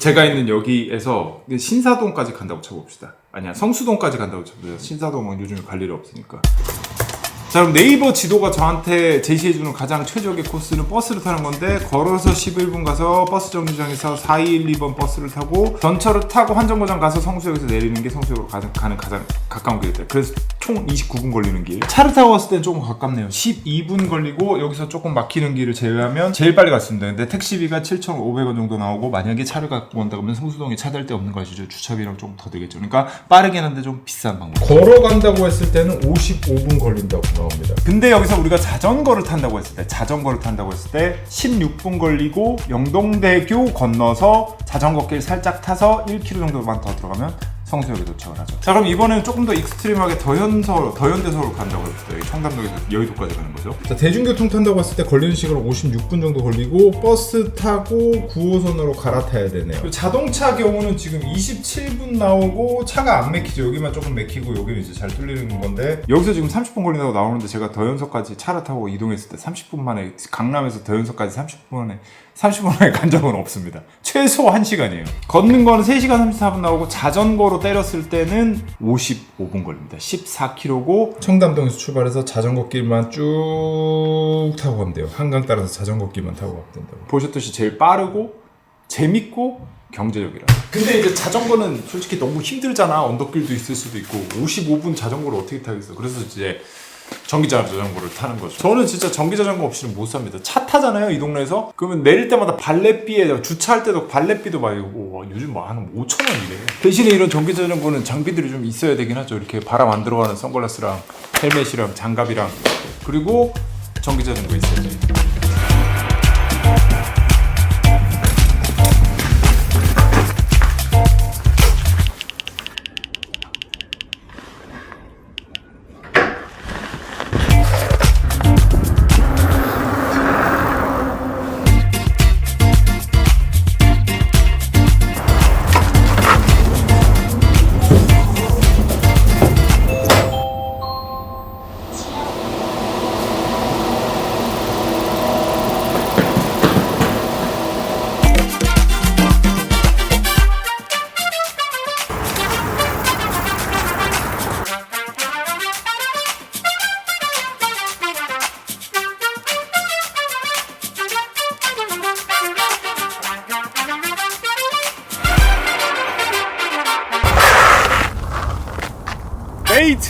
제가 있는 여기에서 신사동까지 간다고 쳐봅시다. 아니야 성수동까지 간다고 쳐보세요. 신사동은 요즘에 갈 일이 없으니까. 자 그럼 네이버 지도가 저한테 제시해주는 가장 최적의 코스는 버스를 타는 건데 걸어서 11분 가서 버스 정류장에서 4212번 버스를 타고 전철을 타고 한정거장 가서 성수역에서 내리는 게 성수역으로 가는, 가는 가장 가까운 길이다 그래서 총 29분 걸리는 길. 차를 타고 갔을 땐 조금 가깝네요. 12분 걸리고 여기서 조금 막히는 길을 제외하면 제일 빨리 갔습니다 근데 택시비가 7,500원 정도 나오고 만약에 차를 갖고 온다 그러면 성수동에 차 댈 데 없는 거 아시죠. 주차비랑 조금 더 들겠죠. 그러니까 빠르긴 한데 좀 비싼 방법. 걸어간다고 했을 때는 55분 걸린다고 나옵니다. 근데 여기서 우리가 자전거를 탄다고 했을 때, 자전거를 탄다고 했을 때 16분 걸리고 영동대교 건너서 자전거길 살짝 타서 1km 정도만 더 들어가면 성수역에 도착을 하죠. 자 그럼 이번에는 조금 더 익스트림하게 더현서, 더현대서로 간다고 했을 때 청담동에서 여의도까지 가는 거죠. 자 대중교통 탄다고 했을 때 걸리는 시간은 56분 정도 걸리고 버스 타고 9호선으로 갈아타야 되네요. 자동차 경우는 지금 27분 나오고 차가 안 막히죠. 여기만 조금 막히고 여기는 이제 잘 뚫리는 건데 여기서 지금 30분 걸린다고 나오는데 제가 더현서까지 차를 타고 이동했을 때 30분 만에 강남에서 더현서까지 30분 만에 30분 만에 간 적은 없습니다. 최소 1시간이에요. 걷는 거는 3시간 34분 나오고 자전거로 때렸을 때는 55분 걸립니다. 14km고 청담동에서 출발해서 자전거 길만 쭉 타고 가면 돼요. 한강 따라서 자전거 길만 타고 가면 된다고. 보셨듯이 제일 빠르고 재밌고 경제적이라. 근데 이제 자전거는 솔직히 너무 힘들잖아. 언덕길도 있을 수도 있고 55분 자전거를 어떻게 타겠어. 그래서 이제 전기 자전거를 타는 거죠. 저는 진짜 전기 자전거 없이는 못 삽니다. 차 타잖아요, 이 동네에서. 그러면 내릴 때마다 발렛비에 주차할 때도 발렛비도 막 이거 와, 요즘 뭐한 5천 원이래. 대신에 이런 전기 자전거는 장비들이 좀 있어야 되긴 하죠. 이렇게 바람 안 들어가는 선글라스랑 헬멧이랑 장갑이랑 그리고 전기 자전거 있어야 돼. 데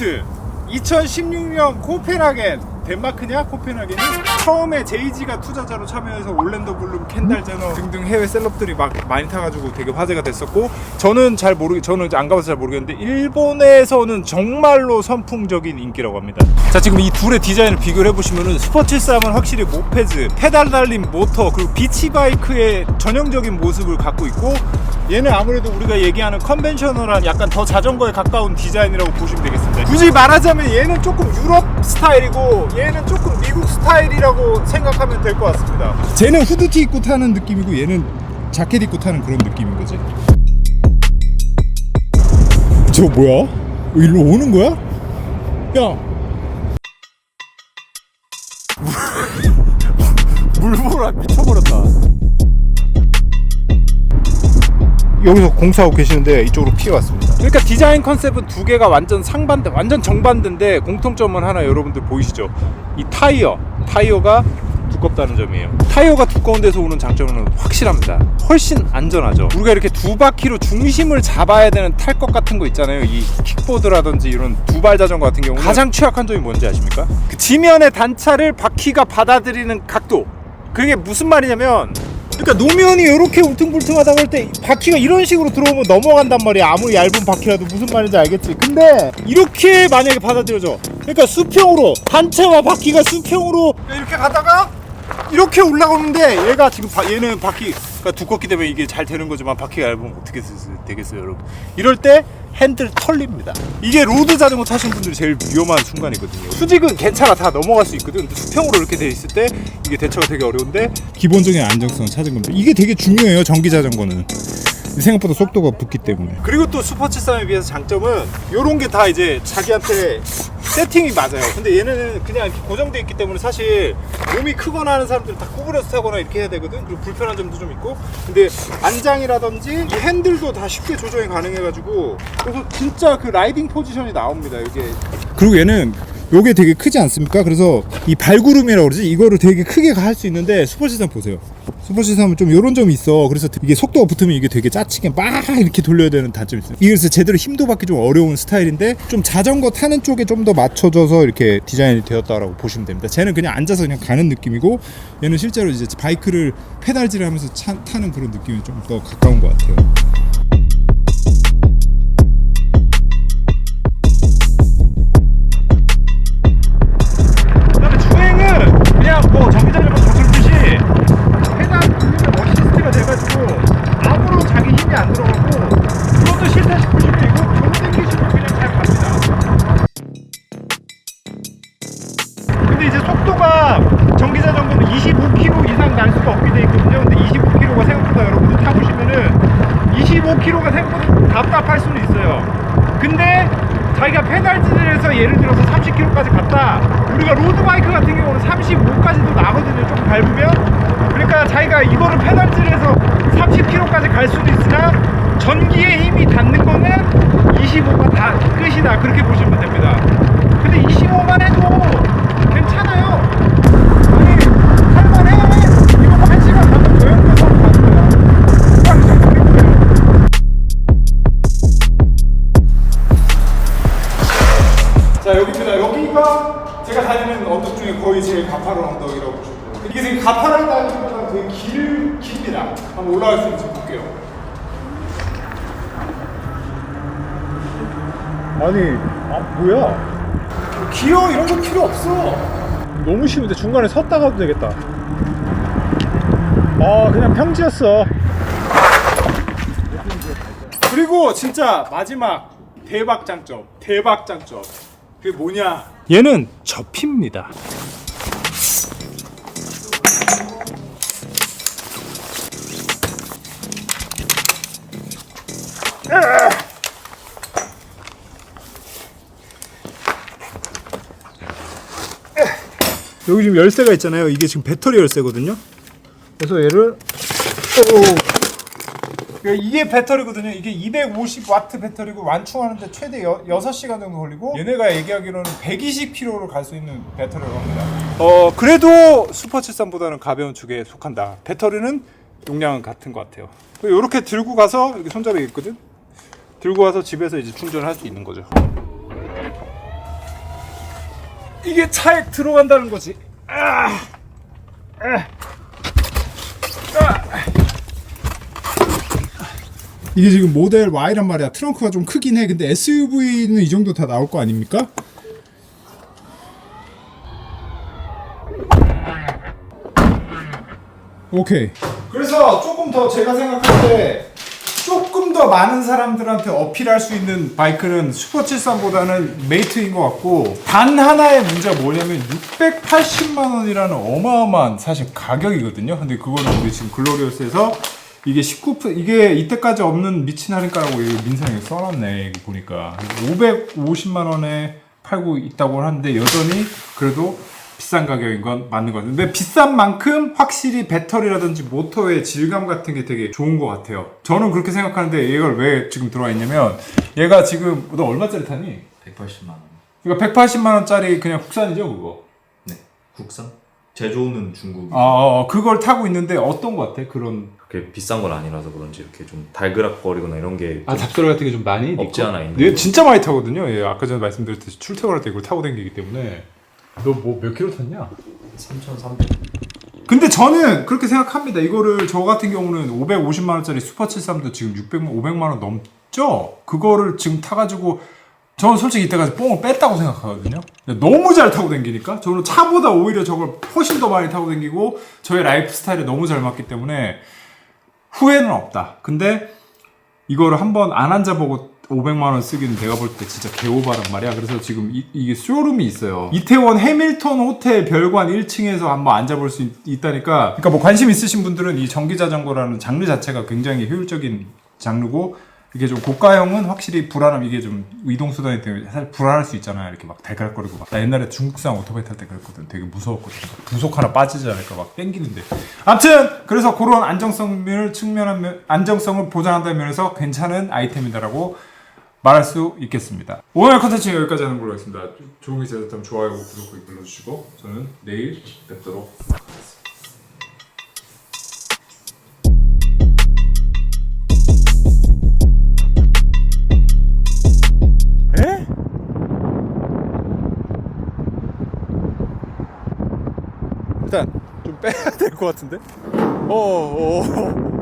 이트 2016년 코펜하겐 덴마크냐 코펜하겐이 처음에 제이지가 투자자로 참여해서 올랜도 블룸 켄달 제너 등등 해외 셀럽들이 막 많이 타가지고 되게 화제가 됐었고 저는 잘 모르겠 저는 안 가봐서 잘 모르겠는데 일본에서는 정말로 선풍적인 인기라고 합니다. 자 지금 이 둘의 디자인을 비교를 해보시면은 스포츠삼은 확실히 모페즈, 페달 달린 모터 그리고 비치 바이크의 전형적인 모습을 갖고 있고 얘는 아무래도 우리가 얘기하는 컨벤셔널한 약간 더 자전거에 가까운 디자인이라고 보시면 되겠습니다. 굳이 말하자면 얘는 조금 유럽 스타일이고 얘는 조금 미국 스타일이라고 생각하면 될 것 같습니다. 쟤는 후드티 입고 타는 느낌이고 얘는 자켓 입고 타는 그런 느낌인 거지. 저 뭐야? 일로 오는 거야? 야. 물보라 미쳐버렸다. 여기서 공사하고 계시는데 이쪽으로 피해 왔습니다. 그러니까 디자인 컨셉은 두 개가 완전 상반대, 완전 정반대인데 공통점은 하나 여러분들 보이시죠? 이 타이어, 타이어가 두껍다는 점이에요. 타이어가 두꺼운 데서 오는 장점은 확실합니다. 훨씬 안전하죠. 우리가 이렇게 두 바퀴로 중심을 잡아야 되는 탈 것 같은 거 있잖아요. 이 킥보드라든지 이런 두 발 자전거 같은 경우는 가장 취약한 점이 뭔지 아십니까? 그 지면의 단차를 바퀴가 받아들이는 각도. 그게 무슨 말이냐면 그러니까 노면이 이렇게 울퉁불퉁하다고 할 때 바퀴가 이런 식으로 들어오면 넘어간단 말이야. 아무리 얇은 바퀴라도 무슨 말인지 알겠지? 근데 이렇게 만약에 받아들여져. 그러니까 수평으로 단체와 바퀴가 수평으로 이렇게 가다가 이렇게 올라오는데 얘가 지금 바- 얘는 바퀴가 두껍기 때문에 이게 잘 되는 거지만 바퀴가 얇으면 어떻게 쓰- 되겠어요 여러분? 이럴 때 핸들 털립니다. 이게 로드 자전거 타시는 분들이 제일 위험한 순간이거든요. 수직은 괜찮아 다 넘어갈 수 있거든. 근데 수평으로 이렇게 돼 있을 때 이게 대처가 되게 어려운데 기본적인 안정성을 찾은 겁니다. 이게 되게 중요해요 전기 자전거는 생각보다 속도가 붙기 때문에 그리고 또 스포츠sam에 비해서 장점은 이런 게 다 이제 자기한테 세팅이 맞아요. 근데 얘는 그냥 이렇게 고정돼 있기 때문에 사실 몸이 크거나 하는 사람들은 다 구부려서 타거나 이렇게 해야 되거든. 그리고 불편한 점도 좀 있고. 근데 안장이라든지 이 핸들도 다 쉽게 조정이 가능해가지고 그래서 진짜 그 라이딩 포지션이 나옵니다. 이게 그리고 얘는 요게 되게 크지 않습니까? 그래서 이 발구름이라고 그러지 이거를 되게 크게 할 수 있는데 슈퍼시삼 보세요. 슈퍼시삼은 좀 이런 점이 있어. 그래서 이게 속도가 붙으면 이게 되게 짜치게 막 이렇게 돌려야 되는 단점이 있어요. 이게 그래서 제대로 힘도 받기 좀 어려운 스타일인데 좀 자전거 타는 쪽에 좀 더 맞춰져서 이렇게 디자인이 되었다라고 보시면 됩니다. 쟤는 그냥 앉아서 그냥 가는 느낌이고 얘는 실제로 이제 바이크를 페달질하면서 차- 타는 그런 느낌이 좀 더 가까운 것 같아요. 이제 속도가 전기자전거는 25km 이상 날 수가 없게 돼 있거든요. 근데 25km가 생각보다 여러분들 타보시면은 25km가 생각보다 답답할 수는 있어요. 근데 자기가 페달질을 해서 예를 들어서 30km까지 갔다. 우리가 로드바이크 같은 경우는 35까지도 나거든요. 조금 밟으면. 그러니까 자기가 이거를 페달질해서 30km까지 갈 수도 있으나 전기의 힘이 닿는 거는 25가 다 끝이다. 그렇게 보시면 됩니다. 근데 25만 해도 올라갈 수 있는지 볼게요. 아니, 아 뭐야? 기어 이런 거 필요 없어. 너무 쉬운데 중간에 섰다 가도 되겠다. 아 그냥 평지였어. 그리고 진짜 마지막 대박 장점, 대박 장점. 그게 뭐냐? 얘는 접힙니다. 여기 지금 열쇠가 있잖아요. 이게 지금 배터리 열쇠거든요. 그래서 얘를 오. 이게 배터리거든요. 이게 250와트 배터리고 완충하는데 최대 여, 6시간 정도 걸리고 얘네가 얘기하기로는 120km를 갈수 있는 배터리라고 합니다. 어 그래도 슈퍼 73보다는 가벼운 축에 속한다. 배터리는 용량은 같은 것 같아요. 이렇게 들고 가서 이렇게 손잡이 있거든. 들고 와서 집에서 이제 충전할 수 있는 거죠. 이게 차에 들어간다는 거지. 아! 아! 아! 이게 지금 모델 Y란 말이야. 트렁크가 좀 크긴 해. 근데 SUV는 이 정도 다 나올 거 아닙니까? 오케이. 그래서 조금 더 제가 생각할 때 조금 더 많은 사람들한테 어필할 수 있는 바이크는 슈퍼 73보다는 메이트인 것 같고 단 하나의 문제가 뭐냐면 680만 원이라는 어마어마한 사실 가격이거든요. 근데 그거는 우리 지금 글로리어스에서 이게 19% 이게 이때까지 없는 미친 할인가라고 민상에 써놨네 보니까 550만 원에 팔고 있다고 하는데 여전히 그래도 비싼 가격인 건 맞는 것 같아요. 근데 비싼 만큼 확실히 배터리라든지 모터의 질감 같은 게 되게 좋은 것 같아요. 저는 그렇게 생각하는데 이걸 왜 지금 들어와 있냐면 얘가 지금 너 얼마짜리 타니? 180만 원. 그러니까 180만 원짜리 그냥 국산이죠 그거. 네. 국산? 제조는 중국. 아 어, 그걸 타고 있는데 어떤 것 같아? 그런 그렇게 비싼 건 아니라서 그런지 이렇게 좀 달그락거리거나 이런 게아 잡소리 같은 게 좀 많이 없지 않아 있는 얘 거. 진짜 많이 타거든요. 얘 아까 전에 말씀드렸듯이 출퇴근할 때 이걸 타고 다니기 때문에 너 뭐 몇 킬로 탔냐? 3,300. 근데 저는 그렇게 생각합니다. 이거를 저 같은 경우는 550만 원짜리 슈퍼 73도 지금 600만 500만 원 넘죠. 그거를 지금 타가지고 저는 솔직히 이때까지 뽕을 뺐다고 생각하거든요. 근데 너무 잘 타고 다니니까 저는 차보다 오히려 저걸 훨씬 더 많이 타고 다니고 저의 라이프 스타일에 너무 잘 맞기 때문에 후회는 없다. 근데 이거를 한번 안 앉아보고 500만 원 쓰기는 내가 볼 때 진짜 개오바란 말이야. 그래서 지금 이, 게 쇼룸이 있어요. 이태원 해밀턴 호텔 별관 1층에서 한번 앉아볼 수 있, 다니까 그러니까 뭐 관심 있으신 분들은 이 전기 자전거라는 장르 자체가 굉장히 효율적인 장르고 이게 좀 고가형은 확실히 불안함 이게 좀 이동 수단이 때문에 사실 불안할 수 있잖아요 이렇게 막 달걀거리고 막. 나 옛날에 중국산 오토바이 탈 때 그랬거든 되게 무서웠거든 부속 하나 빠지지 않을까 막 땡기는데 아무튼 그래서 그런 안정성을 측면한 면- 안정성을 보장한다는 면에서 괜찮은 아이템이다라고 말할 수 있겠습니다 오늘 컨텐츠 여기까지 하는 걸로 하겠습니다 좋은 게 있었다면 좋아요 구독 눌러주시고 저는 내일 뵙도록 에? 일단 좀 빼야 될 것 같은데? 어, 어, 어.